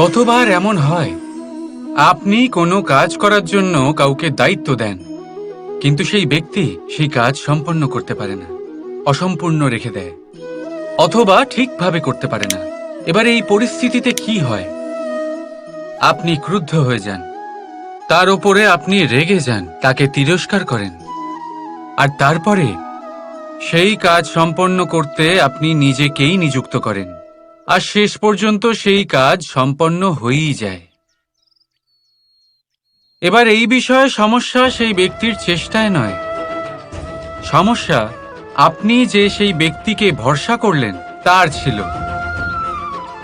কতবার এমন হয়? আপনি কোনো কাজ করার জন্য কাউকে দায়িত্ব দেন, কিন্তু সেই ব্যক্তি সেই কাজ সম্পন্ন করতে পারে না, অসম্পূর্ণ রেখে দেয়, অথবা ঠিকভাবে করতে পারে না। এবার এই পরিস্থিতিতে কি হয়? আপনি ক্রুদ্ধ হয়ে যান। তার ওপরে আপনি রেগে যান, তাকে তিরস্কার করেন। আর তারপরে সেই কাজ সম্পন্ন করতে আপনি নিজেকেই নিযুক্ত করেন। আর শেষ পর্যন্ত সেই কাজ সম্পন্ন হয়েই যায়। এবার এই বিষয়ে সমস্যা সেই ব্যক্তির চেষ্টায় নয়। সমস্যা আপনি যে সেই ব্যক্তিকে ভরসা করলেন, তার ছিল।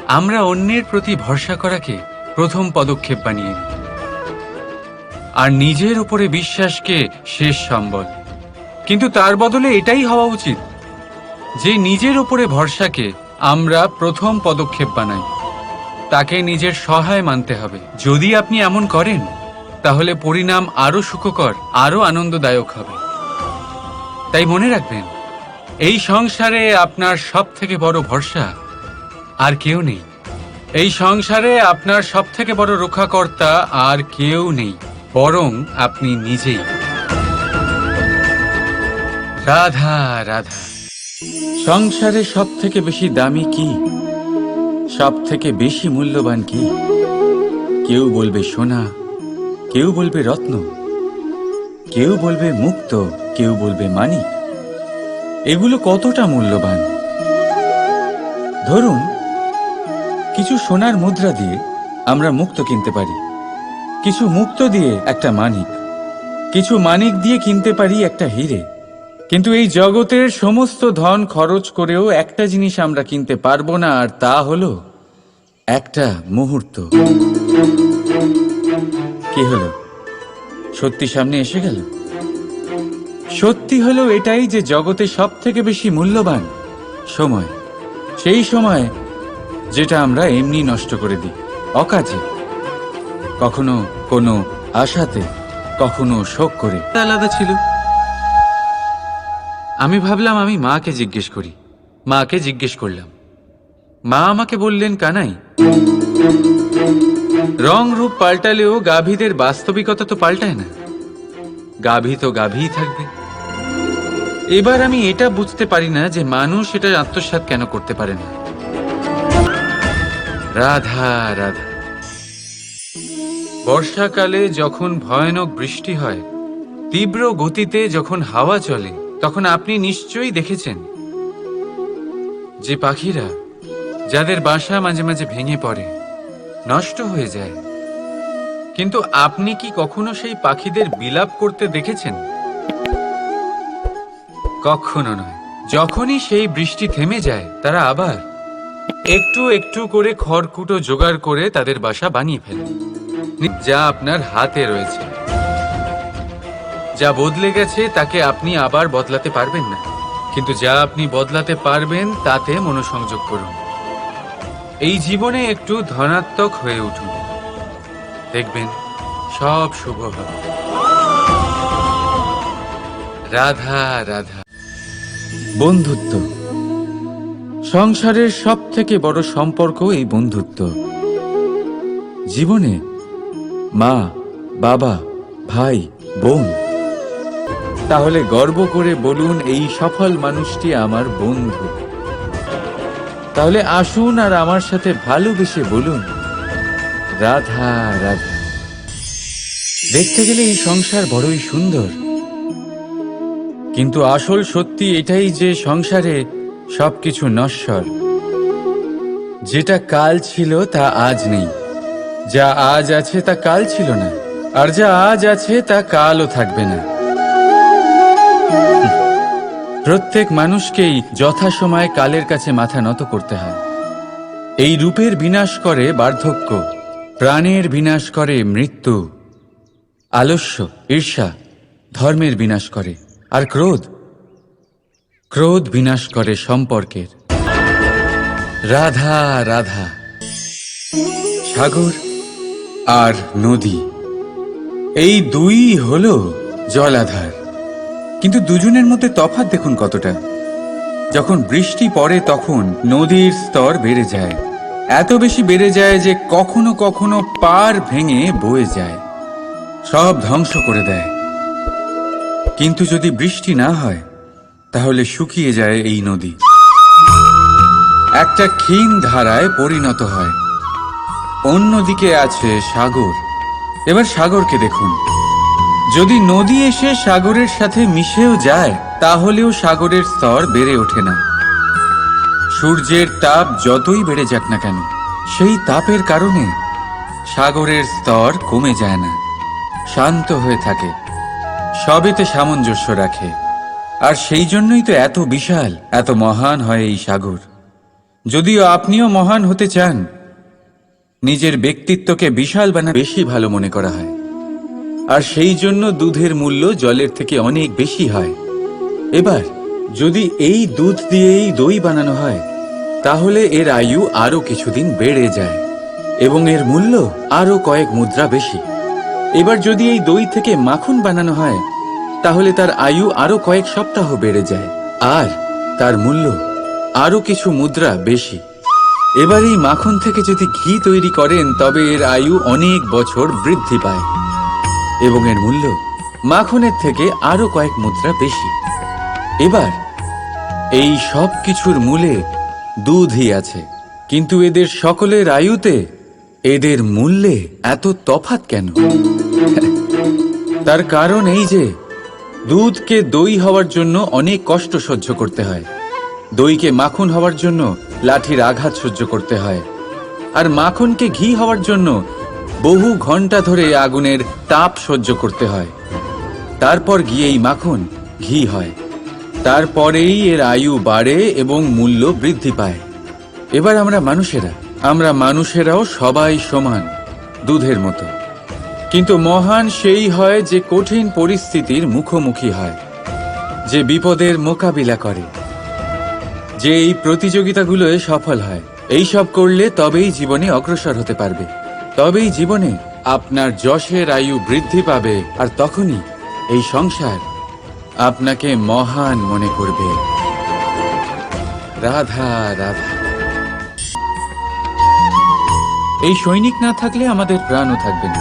আমরা অন্যের প্রতি ভরসা করাকে প্রথম পদক্ষেপ বানিয়ে আর নিজের উপরে বিশ্বাসকে শেষ সম্বল। কিন্তু তার বদলে এটাই হওয়া উচিত যে নিজের উপরে ভরসাকে আমরা প্রথম পদক্ষেপ বানাই। তাকে নিজের সহায় মানতে হবে। যদি আপনি এমন করেন, তাহলে পরিণাম আরও সুখকর আরও আনন্দদায়ক হবে। তাই মনে রাখবেন, এই সংসারে আপনার সব থেকে বড় ভরসা আর কেউ নেই। এই সংসারে আপনার সব থেকে বড় রক্ষাকর্তা আর কেউ নেই, বরং আপনি নিজেই। রাধা রাধা। সংসারে সব থেকে বেশি দামি কি? সব থেকে বেশি মূল্যবান কি? কেউ বলবে সোনা, কেউ বলবে রত্ন, কেউ বলবে মুক্ত, কেউ বলবে মানিক। এগুলো কতটা মূল্যবান? ধরুন, কিছু সোনার মুদ্রা দিয়ে আমরা মুক্ত কিনতে পারি। কিছু মুক্ত দিয়ে একটা মানিক, কিছু মানিক দিয়ে কিনতে পারি একটা হিরে। কিন্তু এই জগতের সমস্ত ধন খরচ করেও একটা জিনিস আমরা কিনতে পারব না, আর তা হলো একটা মুহূর্ত। কি হলো? সত্যি সামনে এসে গেল? সত্যি হলো এটাই যে জগতে সব থেকে বেশি মূল্যবান সময়। সেই সময় যেটা আমরা এমনি নষ্ট করে দিই, অকাজে। কখনো কোনো আশাতে, কখনো শোক করে। আলাদা ছিল। আমি ভাবলাম আমি মাকে জিজ্ঞেস করি। মাকে জিজ্ঞেস করলাম, মা আমাকে বললেন কানাই, রং রূপ পাল্টালেও গাভীদের বাস্তবিকতা তো পাল্টায় না। গাভী তো গাভীই থাকবে। এবার আমি এটা বুঝতে পারি না যে মানুষ এটা আত্মসাৎ কেন করতে পারে না। রাধা রাধা। বর্ষাকালে যখন ভয়ানক বৃষ্টি হয়, তীব্র গতিতে যখন হাওয়া চলে তখন আপনি নিশ্চয়ই দেখেছেন যে পাখিরা যাদের বাসা মাঝে মাঝে ভেঙে পড়ে, নষ্ট হয়ে যায়। কিন্তু আপনি কি কখনো সেই পাখিদের বিলাপ করতে দেখেছেন? কখনো নয়। যখনই সেই বৃষ্টি থেমে যায়, তারা আবার একটু একটু করে খড়কুটো জোগাড় করে তাদের বাসা বানিয়ে ফেলে। যা আপনার হাতে রয়েছে। যা বদলে গেছে, তাকে আপনি আবার বদলাতে পারবেন না। কিন্তু যা আপনি বদলাতে পারবেন, তাতে মনোসংযোগ করুন। এই জীবনে একটু ধনাত্মক হয়ে উঠুন। দেখবেন, সব শুভ হবে। রাধা রাধা। বন্ধুত্ব। সংসারের সব থেকে বড় সম্পর্ক এই বন্ধুত্ব। জীবনে মা, বাবা, ভাই, বোন তাহলে গর্ব করে বলুন এই সফল মানুষটি আমার বন্ধু। তাহলে আসুন আর আমার সাথে ভালোবেসে বলুন, রাধা রাধা। দেখতে গেলে এই সংসার বড়ই সুন্দর। কিন্তু আসল সত্যি এটাই যে সংসারে সবকিছু নশ্বর। যেটা কাল ছিল তা আজ নেই। যা আজ আছে তা কাল ছিল না। আর যা আজ আছে তা কালও থাকবে না। প্রত্যেক মানুষকেই যথাসময়ে কালের কাছে মাথা নত করতে হয়। এই রূপের বিনাশ করে বার্ধক্য, প্রাণের বিনাশ করে মৃত্যু, আলস্য, ঈর্ষা ধর্মের বিনাশ করে, আর ক্রোধ ক্রোধ বিনাশ করে সম্পর্কের। রাধা রাধা, সাগর আর নদী, এই দুই হল জলাধার। কিন্তু দুজনের মধ্যে তফাৎ দেখুন কতটা। যখন বৃষ্টি পড়ে তখন নদীর স্তর বেড়ে যায়। এত বেশি বেড়ে যায় যে কখনো কখনো পার ভেঙে বয়ে যায়। সব ধ্বংস করে দেয়। কিন্তু যদি বৃষ্টি না হয়, তাহলে শুকিয়ে যায় এই নদী। একটা ক্ষীণ ধারায় পরিণত হয়। অন্যদিকে আছে সাগর। এবার সাগরকে দেখুন। যদি নদী এসে সাগরের সাথে মিশেও যায়, তাহলেও সাগরের স্তর বেড়ে ওঠে না। সূর্যের তাপ যতই বেড়ে যাক না কেন, সেই তাপের কারণে সাগরের স্তর কমে যায় না, শান্ত হয়ে থাকে সবেতে সামঞ্জস্য রাখে। আর সেই জন্যই তো এত বিশাল, এত মহান হয় এই সাগর। যদিও আপনিও মহান হতে চান, নিজের ব্যক্তিত্বকে বিশাল বানা বেশি ভালো মনে করা হয়। আর সেই জন্য দুধের মূল্য জলের থেকে অনেক বেশি হয়। এবার, যদি এই দুধ দিয়েই দই বানানো হয়, তাহলে এর আয়ু আরও কিছুদিন বেড়ে যায় এবং এর মূল্য আরও কয়েক মুদ্রা বেশি। এবার যদি এই দই থেকে মাখন বানানো হয়, তাহলে তার আয়ু আরও কয়েক সপ্তাহ বেড়ে যায় আর তার মূল্য আরও কিছু মুদ্রা বেশি। এবার এই মাখন থেকে যদি ঘি তৈরি করেন, তবে এর আয়ু অনেক বছর বৃদ্ধি পায়। এবং এর মূল্য মাখনের থেকে আরও কয়েক মুদ্রা বেশি। এবার, এই সব কিছুর মূলে দুধই আছে। কিন্তু এদের সকলের আয়ুতে এদের মূল্যে এত তফাত কেন? তার কারণ এই যে, দুধকে দই হওয়ার জন্য অনেক কষ্ট সহ্য করতে হয়। দইকে মাখন হওয়ার জন্য লাঠির আঘাত সহ্য করতে হয়। আর মাখনকে ঘি হওয়ার জন্য বহু ঘণ্টা ধরে আগুনের তাপ সহ্য করতে হয়। তারপর গিয়েই মাখন, ঘি হয়। তারপরেই এর আয়ু বাড়ে এবং মূল্য বৃদ্ধি পায়। এবার আমরা মানুষেরা, আমরা মানুষেরাও সবাই সমান, দুধের মতো। কিন্তু মহান সেই হয় যে কঠিন পরিস্থিতির মুখোমুখি হয়, যে বিপদের মোকাবিলা করে। যে এই প্রতিযোগিতাগুলোয় সফল হয়, এই সব করলে তবেই জীবনে অগ্রসর হতে পারবে। তবেই জীবনে আপনার যশের আয়ু বৃদ্ধি পাবে, আর তখনই এই সংসার আপনাকে মহান মনে করবে। রাধা রাধা। এই সৈনিক না থাকলে আমাদের প্রাণও থাকবে না।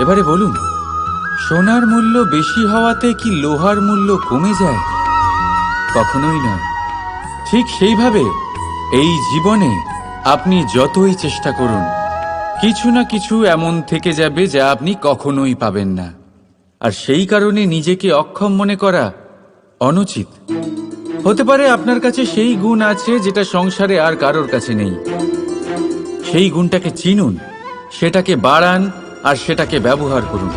এবারে বলুন, সোনার মূল্য বেশি হওয়াতে কি লোহার মূল্য কমে যায়? কখনোই নয়। ঠিক সেইভাবে এই জীবনে আপনি যতই চেষ্টা করুন, কিছু না কিছু এমন থেকে যাবে যা আপনি কখনোই পাবেন না। আর সেই কারণে নিজেকে অক্ষম মনে করা অনুচিত। হতে পারে আপনার কাছে সেই গুণ আছে যেটা সংসারে আর কারোর কাছে নেই। সেই গুণটাকে চিনুন, সেটাকে বাড়ান আর সেটাকে ব্যবহার করুন।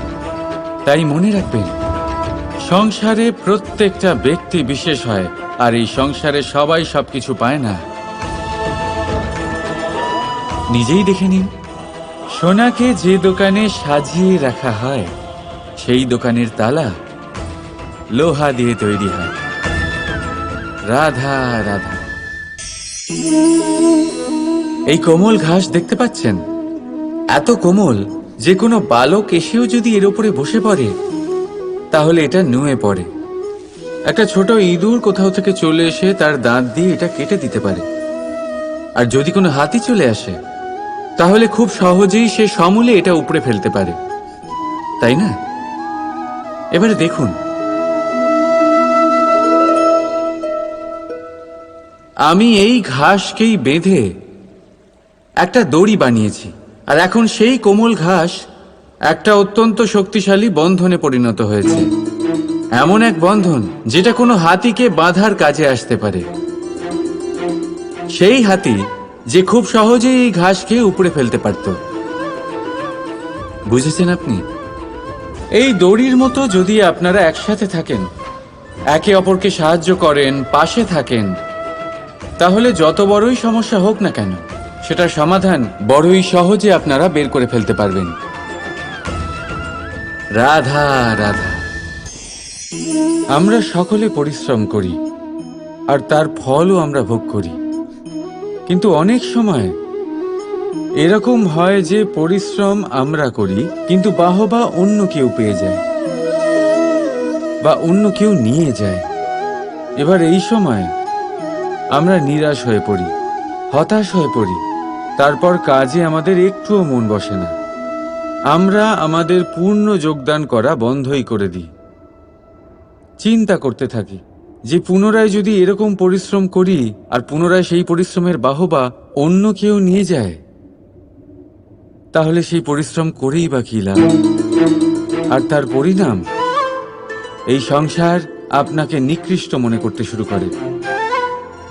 তাই মনে রাখবেন, সংসারে প্রত্যেকটা ব্যক্তি বিশেষ হয়, আর এই সংসারে সবাই সবকিছু পায় না। নিজেই দেখে নিন। সোনাকে যে দোকানে সাজিয়ে রাখা হয়, সেই দোকানের তালা লোহা দিয়ে তৈরি হয়। রাধা রাধা। এই কোমল ঘাস দেখতে পাচ্ছেন? এত কোমল, যে কোনো বালক এসেও যদি এর উপরে বসে পড়ে, তাহলে এটা নুয়ে পড়ে। একটা ছোট ইঁদুর কোথাও থেকে চলে এসে তার দাঁত দিয়ে এটা কেটে দিতে পারে। আর যদি কোনো হাতি চলে আসে তাহলে খুব সহজেই সে সমূলে এটা উপড়ে ফেলতে পারে। তাই না? এবারে দেখুন। আমি এই ঘাসকেই বেঁধে একটা দড়ি বানিয়েছি, আর এখন সেই কোমল ঘাস একটা অত্যন্ত শক্তিশালী বন্ধনে পরিণত হয়েছে। এমন এক বন্ধন যেটা কোনো হাতিকে বাঁধার কাজে আসতে পারে। সেই হাতি যে খুব সহজেই এই ঘাসকে উপড়ে ফেলতে পারত। বুঝেছেন আপনি? এই দড়ির মতো যদি আপনারা একসাথে থাকেন, একে অপরকে সাহায্য করেন, পাশে থাকেন, তাহলে যত বড়ই সমস্যা হোক না কেন, সেটার সমাধান বড়ই সহজে আপনারা বের করে ফেলতে পারবেন। রাধা রাধা। আমরা সকলে পরিশ্রম করি, আর তার ফলও আমরা ভোগ করি। কিন্তু অনেক সময় এরকম হয় যে পরিশ্রম আমরা করি, কিন্তু বাহবা অন্য কেউ পেয়ে যায় বা অন্য কেউ নিয়ে যায়। এবার এই সময় আমরা নিরাশ হয়ে পড়ি, হতাশ হয়ে পড়ি। তারপর কাজে আমাদের একটুও মন বসে না। আমরা আমাদের পূর্ণ যোগদান করা বন্ধই করে দিই। চিন্তা করতে থাকি। যে পুনরায় যদি এরকম পরিশ্রম করি আর পুনরায় সেই পরিশ্রমের বাহবা অন্য কেউ নিয়ে যায়, তাহলে সেই পরিশ্রম করেই বা কি লাভ? আর তার পরিণাম? এই সংসার আপনাকে নিকৃষ্ট মনে করতে শুরু করে।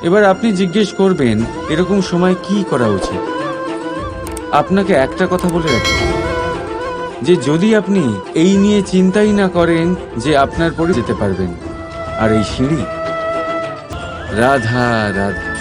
এবার আপনি জিজ্ঞেস করবেন, এরকম সময় কি করা উচিত? আপনাকে একটা কথা বলে রাখি। যে যদি আপনি এই নিয়ে চিন্তাই না করেন যে আপনার পরে যেতে পারবেন। আর এই সিঁড়ি? রাধা রাধা।